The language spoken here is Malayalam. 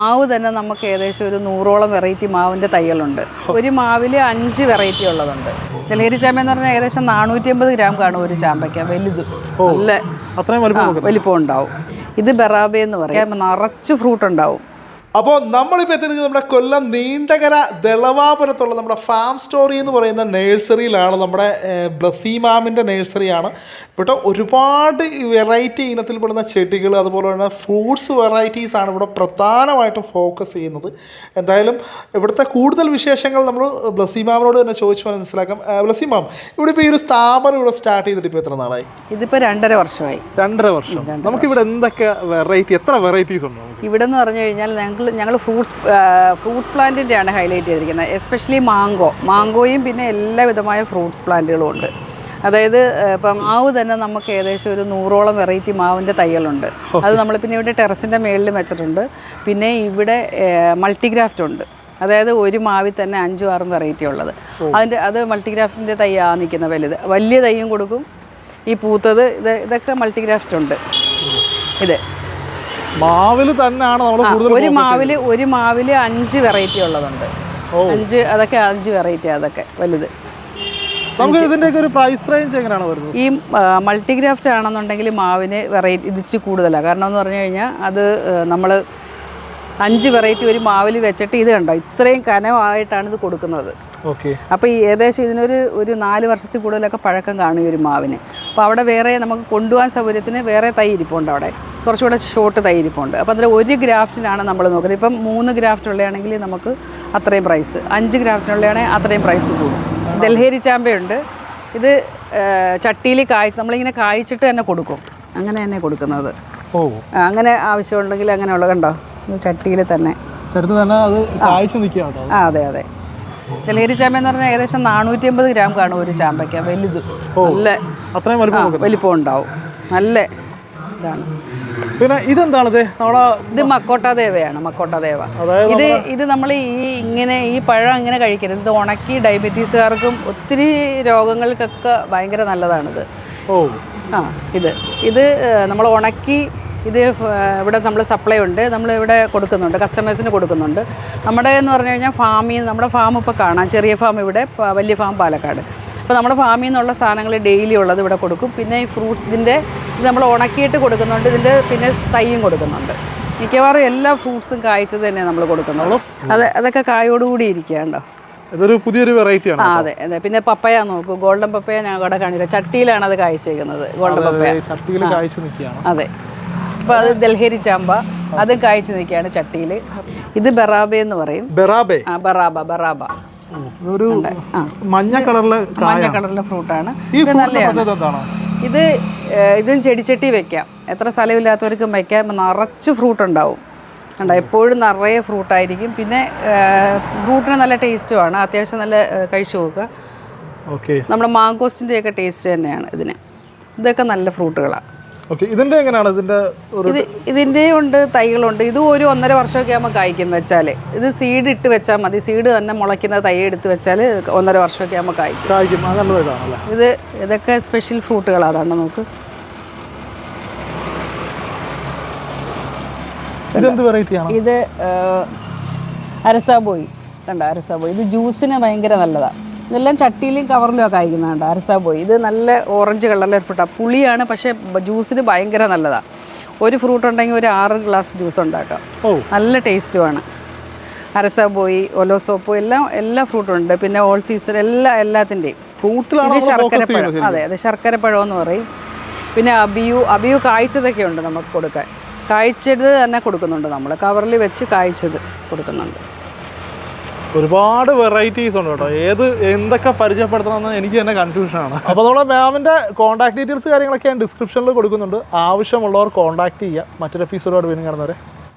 മാവ് തന്നെ നമുക്ക് ഏകദേശം ഒരു നൂറോളം വെറൈറ്റി മാവിന്റെ തൈകളുണ്ട്. ഒരു മാവിൽ അഞ്ച് വെറൈറ്റി ഉള്ളതുണ്ട്. ജലഹരി ചാമ്പ എന്ന് പറഞ്ഞാൽ ഏകദേശം നാനൂറ്റി അമ്പത് ഗ്രാം കാണും ഒരു ചാമ്പയ്ക്ക. വലുത്. നല്ല വലിപ്പം ഉണ്ടാവും ഇത് ബെറാബെ എന്ന് പറയാം. നിറച്ച് ഫ്രൂട്ട് ഉണ്ടാവും. അപ്പോൾ നമ്മളിപ്പോൾ എത്തുന്നത് നമ്മുടെ കൊല്ലം നീണ്ടകര ദളവാപുരത്തുള്ള നമ്മുടെ ഫാം സ്റ്റോറി എന്ന് പറയുന്ന നഴ്സറിയിലാണ്. നമ്മുടെ ബ്ലസീമാമിന്റെ ബ്ലസി മാമിന്റെ നഴ്സറിയാണ്. ഇവിടെ ഒരുപാട് വെറൈറ്റി ഇനത്തിൽപ്പെടുന്ന ചെടികൾ അതുപോലെ തന്നെ ഫ്രൂട്ട്സ് വെറൈറ്റീസ് ആണ് ഇവിടെ പ്രധാനമായിട്ടും ഫോക്കസ് ചെയ്യുന്നത്. എന്തായാലും ഇവിടുത്തെ കൂടുതൽ വിശേഷങ്ങൾ നമ്മൾ ബ്ലസി മാമിനോട് തന്നെ ചോദിച്ചു മനസ്സിലാക്കാം. ബ്ലസീമാം ബ്ലസി മാം ഇവിടെ ഇപ്പോൾ ഈ ഒരു സ്ഥാപനം ഇവിടെ സ്റ്റാർട്ട് ചെയ്തിട്ട് ഇപ്പോൾ എത്ര നാളായി? ഇതിപ്പോൾ രണ്ടര വർഷമായി. രണ്ടര വർഷം. നമുക്കിവിടെ എന്തൊക്കെ വെറൈറ്റി എത്ര വെറൈറ്റീസ് ഉണ്ട്? ഇവിടെ എന്ന് പറഞ്ഞു കഴിഞ്ഞാൽ ഞങ്ങൾ ഞങ്ങൾ ഫ്രൂട്ട്സ് ഫ്രൂട്ട് പ്ലാന്റിന്റെയാണ് ഹൈലൈറ്റ് ചെയ്തിരിക്കുന്നത്. എസ്പെഷ്യലി മാങ്കോ മാങ്കോയും പിന്നെ എല്ലാവിധമായ ഫ്രൂട്ട്സ് പ്ലാന്റുകളും ഉണ്ട്. അതായത് ഇപ്പം മാവ് തന്നെ നമുക്ക് ഏകദേശം ഒരു നൂറോളം വെറൈറ്റി മാവിന്റെ തൈകളുണ്ട്. അത് നമ്മൾ പിന്നെ ഇവിടെ ടെറസിന്റെ മേളിൽ വെച്ചിട്ടുണ്ട്. പിന്നെ ഇവിടെ മൾട്ടിഗ്രാഫ്റ്റ് ഉണ്ട്. അതായത് ഒരു മാവിൽ തന്നെ അഞ്ചും ആറും വെറൈറ്റി ഉള്ളത്. അതിന്റെ അത് മൾട്ടിഗ്രാഫ്റ്റിന്റെ തൈയാണ് നിൽക്കുന്ന വലുത്. വലിയ തൈയും കൊടുക്കും. ഈ പൂത്തത് ഇത് ഇതൊക്കെ മൾട്ടിഗ്രാഫ്റ്റ് ഉണ്ട്. ഇത്. മാവിൽ തന്നെയാണ് നമ്മൾ കൂടുതൽ ഒരു മാവിൽ ഒരു മാവിൽ അഞ്ച് വെറൈറ്റി ഉള്ളതുണ്ട്. അഞ്ച് അതൊക്കെ അഞ്ച് വെറൈറ്റി അതൊക്കെ വലുത്. നമുക്ക് ഇതിന്റെയൊക്കെ ഒരു പ്രൈസ് റേഞ്ച് എങ്ങനെയാണ് വരുന്നത്? ഈ മൾട്ടിഗ്രാഫ്റ്റ് ആണെന്നുണ്ടെങ്കിൽ മാവിന് വെറൈറ്റി ഇതിച്ചിരി കൂടുതലാണ് കാരണം എന്ന് പറഞ്ഞു കഴിഞ്ഞാൽ അത് നമ്മൾ അഞ്ച് വെറൈറ്റി ഒരു മാവിൽ വെച്ചിട്ട് ഇത് കണ്ടോ? ഇത്രയും കനമായിട്ടാണ് ഇത് കൊടുക്കുന്നത്. ഓക്കെ. അപ്പോൾ ഈ ഏകദേശം ഇതിനൊരു ഒരു നാല് വർഷത്തിൽ കൂടുതലൊക്കെ പഴക്കം കാണും ഈ ഒരു മാവിന്. അപ്പോൾ അവിടെ വേറെ നമുക്ക് കൊണ്ടുപോകാൻ സൗകര്യത്തിന് വേറെ തൈ ഇരിപ്പുണ്ട് അവിടെ. കുറച്ചുകൂടെ ഷോർട്ട് തൈരിപ്പുണ്ട് അപ്പോൾ അതിൽ ഒരു ഗ്രാഫ്റ്റിനാണ് നമ്മൾ നോക്കുന്നത്. ഇപ്പം മൂന്ന് ഗ്രാഫ്റ്റ് ഉള്ളതാണെങ്കിൽ നമുക്ക് അത്രയും പ്രൈസ് അഞ്ച് ഗ്രാഫ്റ്റിനുള്ളതാണെങ്കിൽ അത്രയും പ്രൈസ് കൂടും. ഡൽഹേരി ചാമ്പയുണ്ട് ഇത് ചട്ടിയിൽ കായ്ച്ച് നമ്മളിങ്ങനെ കായ്ച്ചിട്ട് തന്നെ കൊടുക്കും. അങ്ങനെ തന്നെ കൊടുക്കുന്നത്. ഓ. അങ്ങനെ ആവശ്യമുണ്ടെങ്കിൽ അങ്ങനെയുള്ള കണ്ടോ? ഇത് ചട്ടിയിൽ തന്നെ. ആ. അതെ അതെ. ഡൽഹേരി ചാമ്പ എന്ന് പറഞ്ഞാൽ ഏകദേശം നാനൂറ്റി അമ്പത് ഗ്രാം കാണും ഒരു ചാമ്പയ്ക്ക. വലുത്. നല്ല വലിപ്പം ഉണ്ടാവും. നല്ല ഇതാണ്. പിന്നെ ഇതെന്താണ് ഇത് നമ്മുടെ ഇത് മക്കോട്ട ദേവയാണ് മക്കോട്ട ദേവ. അതായത് ഇത് ഇത് നമ്മൾ ഈ ഇങ്ങനെ ഈ പഴം ഇങ്ങനെ കഴിക്കരുത്. ഇത് ഉണക്കി ഡയബറ്റീസുകാർക്കും ഒത്തിരി രോഗങ്ങൾക്കൊക്കെ ഭയങ്കര നല്ലതാണിത്. ഓ. ആ ഇത്. ഇത് നമ്മൾ ഉണക്കി ഇത് ഇവിടെ നമ്മൾ സപ്ലൈ ഉണ്ട്. നമ്മൾ ഇവിടെ കൊടുക്കുന്നുണ്ട് കസ്റ്റമേഴ്സിന് കൊടുക്കുന്നുണ്ട്. നമ്മുടെ എന്ന് പറഞ്ഞു കഴിഞ്ഞാൽ ഫാമിൽ നമ്മുടെ ഫാം ഇപ്പോൾ കാണാം. ചെറിയ ഫാം ഇവിടെ വലിയ ഫാം പാലക്കാട്. അപ്പോൾ നമ്മുടെ ഫാമിൽ നിന്നുള്ള സാധനങ്ങൾ ഡെയിലി ഉള്ളത് ഇവിടെ കൊടുക്കും. പിന്നെ ഈ ഫ്രൂട്ട്സ് ഇതിന്റെ ഇത് നമ്മൾ ഉണക്കിയിട്ട് കൊടുക്കുന്നുണ്ട്. ഇതിന്റെ പിന്നെ തൈയും കൊടുക്കുന്നുണ്ട്. മിക്കവാറും എല്ലാ ഫ്രൂട്ട്സും കായ്ച്ചത് തന്നെ നമ്മൾ കൊടുക്കുന്നുള്ളൂ. അത് അതൊക്കെ കായോടുകൂടി ഇരിക്കുകയുണ്ടോ ഇതൊരു പുതിയൊരു വെറൈറ്റി ആണ് അതെ അതെ. പിന്നെ പപ്പയ നോക്കൂ. ഗോൾഡൻ പപ്പയ ഞാൻ അവിടെ കാണില്ല ചട്ടിയിലാണ് അത് കായ്ച്ചേക്കുന്നത് ഗോൾഡൻ പപ്പയ. ചട്ടിയിൽ നിൽക്കുകയാണ്. അതെ. അപ്പോൾ അത് ദൽഹേരി ചാമ്പ അത് കായ്ച്ചു നിൽക്കുകയാണ് ചട്ടിയിൽ. ഇത് ബറാബ എന്ന് പറയും. ബെറാബെ. ആ ബറാബ ബറാബ. ഒരു മഞ്ഞ കളറിലെ മഞ്ഞ കളറിലെ ഫ്രൂട്ടാണ്. ഈ ഇത് ഇതും ചെടിച്ചട്ടി വെക്കാം. എത്ര സ്ഥലമില്ലാത്തവർക്കും വെക്കാം. നിറച്ച് ഫ്രൂട്ട് ഉണ്ടാവും കണ്ടോ? എപ്പോഴും നിറയെ ഫ്രൂട്ടായിരിക്കും. പിന്നെ ഫ്രൂട്ടിന് നല്ല ടേസ്റ്റുമാണ്. അത്യാവശ്യം നല്ല കഴിച്ചു നോക്കുക. ഓക്കെ. നമ്മുടെ മാങ്കോസ്റ്റിന്റെയൊക്കെ ടേസ്റ്റ് തന്നെയാണ് ഇതിന്. ഇതൊക്കെ നല്ല ഫ്രൂട്ടുകളാണ്. ഓക്കെ ഇതിന്റെ എങ്ങനെയാണ്? ഇതിന്റെ ഒരു ഇത് ഇതിന്റെ ഉണ്ട് തൈകളുണ്ട്. ഇത് ഒരു ഒന്നര വർഷമൊക്കെ ആകുമ്പോൾ കായ്ക്കും വെച്ചാൽ ഇത് സീഡ് ഇട്ട് വെച്ചാൽ മതി. സീഡ് തന്നെ മുളയ്ക്കുന്ന തൈ എടുത്ത് വെച്ചാൽ ഒന്നര വർഷമൊക്കെ ആകുമ്പോൾ കായ്ക്കും. ഇത് ഇതൊക്കെ സ്പെഷ്യൽ ഫ്രൂട്ടുകൾ അതാണ് നമുക്ക്. ഇതെന്ത് ഇത് അരസാബോയി കണ്ട അരസാബോയി ഇത് ജ്യൂസിന് ഭയങ്കര നല്ലതാണ് ഇതെല്ലാം ചട്ടിയിലും കവറിലും ഒക്കെ അയക്കുന്നതാണ് അരസാ പോയി. ഇത് നല്ല ഓറഞ്ച് കളറിൽ ഏർപ്പെട്ട പുളിയാണ് പക്ഷേ ജ്യൂസിന് ഭയങ്കര നല്ലതാണ് ഒരു ഫ്രൂട്ട് ഉണ്ടെങ്കിൽ ഒരു ആറ് ഗ്ലാസ് ജ്യൂസ് ഉണ്ടാക്കാം. ഓ. നല്ല ടേസ്റ്റുമാണ് അരസ പോയി ഒലോ ഒലോസോപ്പോ എല്ലാം എല്ലാ ഫ്രൂട്ടും ഉണ്ട്. പിന്നെ ഓൾ സീസൺ എല്ലാ എല്ലാത്തിന്റെയും. ഫ്രൂട്ടിലാണ് ഫോക്കസ് ശർക്കരപ്പഴം. അതെ അതെ ശർക്കരപ്പഴം എന്ന് പറയും. പിന്നെ അബിയു അബിയു കായ്ച്ചതൊക്കെ ഉണ്ട് നമുക്ക് കൊടുക്കാൻ. കായ്ച്ചത് തന്നെ കൊടുക്കുന്നുണ്ട് നമ്മൾ കവറിൽ വെച്ച് കായ്ച്ചത് കൊടുക്കുന്നുണ്ട്. ഒരുപാട് വെറൈറ്റീസ് ഉണ്ട് കേട്ടോ. ഏത് എന്തൊക്കെ പരിചയപ്പെടുത്തണമെന്ന് എനിക്ക് തന്നെ കൺഫ്യൂഷനാണ് അപ്പോൾ നമ്മളെ മാമിന്റെ കോൺടാക്ട് ഡീറ്റെയിൽസ് കാര്യങ്ങളൊക്കെ ഞാൻ ഡിസ്ക്രിപ്ഷനിൽ കൊടുക്കുന്നുണ്ട്. ആവശ്യമുള്ളവർ കോൺടാക്ട് ചെയ്യുക. മറ്റൊരു എപ്പിസോഡോട് വീണ്ടും കാണുന്നവരെ